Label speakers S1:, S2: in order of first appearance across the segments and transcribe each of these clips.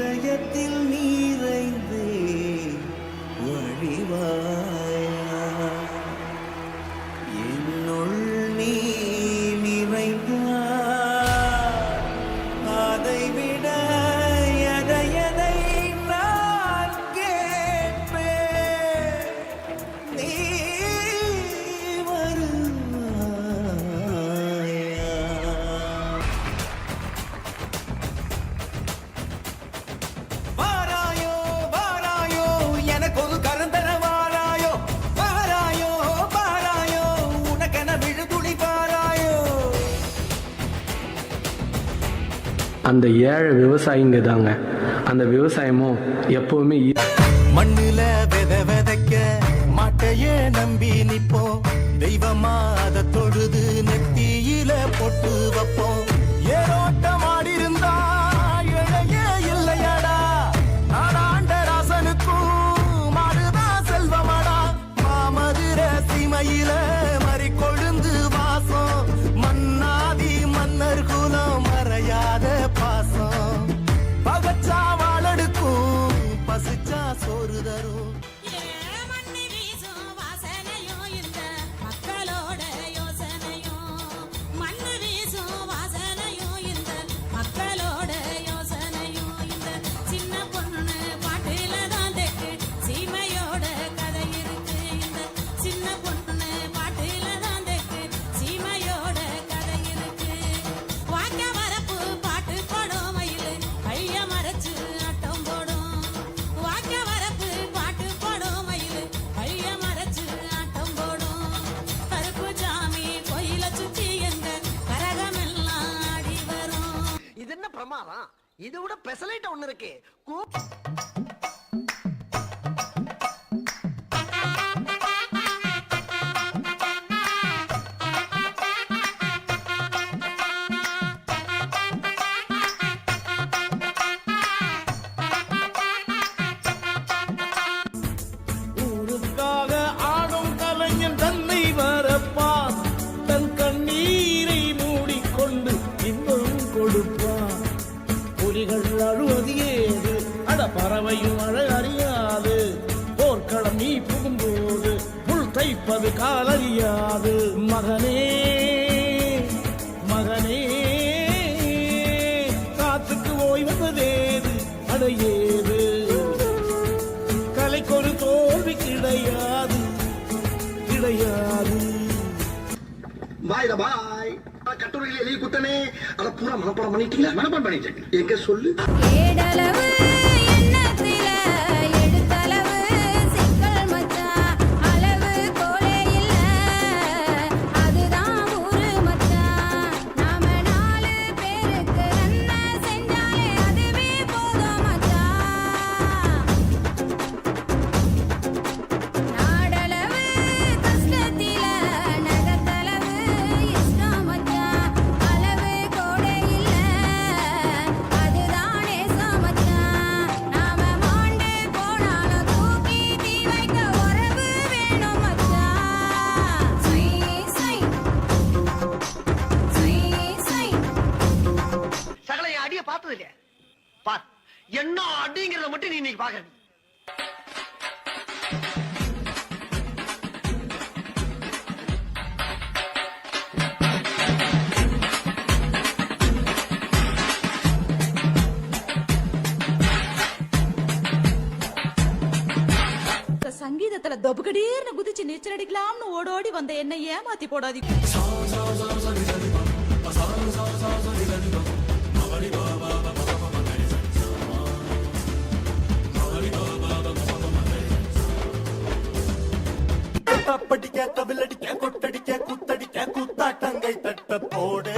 S1: இதயத்தில் நீரைந்தே வழிவா அந்த ஏழை விவசாயிங்க தாங்க. அந்த விவசாயமும் எப்பவுமே
S2: மண்ணுல வித விதைக்க மாட்டையே நம்பி நிப்போம். தெய்வமா அதை தொழுது நெத்தியில போட்டு வைப்போம். பசிச்சா சோறு தரும்.
S3: பிரமாதம். இதை விட பெசலைட்ட ஒண்ணு இருக்கு.
S4: யாவையும் அழகறியாது போர்க்களம் நீ புகும்போது புல் தைப்பது காலறியாது மகனே மகனே காத்துக்கு ஓய்வதேது அடையேது. கலைக்கொரு தோல்வி கிடையாது கிடையாது.
S5: பாய் பாய். கட்டுரையில் எழுதி குத்தனே அதை பூரா மனப்பாடம் பண்ணிட்டீங்களா? மனப்பாடம் பண்ணிட்டேன். எங்க சொல்லு?
S3: அப்படிங்கறத மட்டும் நீ இன்னைக்கு பாக்குறது
S6: சங்கீதத்துல தொபுகடீர்னு குதிச்சு நீச்சல் அடிக்கலாம்னு ஓடோடி வந்த என்னை ஏமாத்தி போடாதீங்க.
S2: கப்படிக்க கவிலடிக்க கொட்டடிக்க குத்தடிக்க குத்தாட்டங்கை தட்ட போடு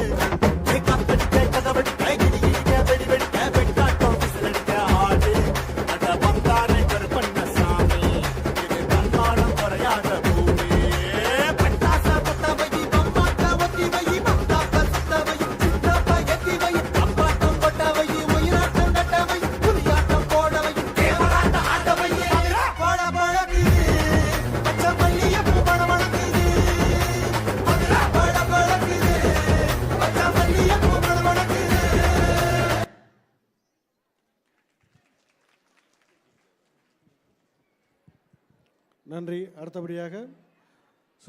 S7: நன்றி. அடுத்தபடியாக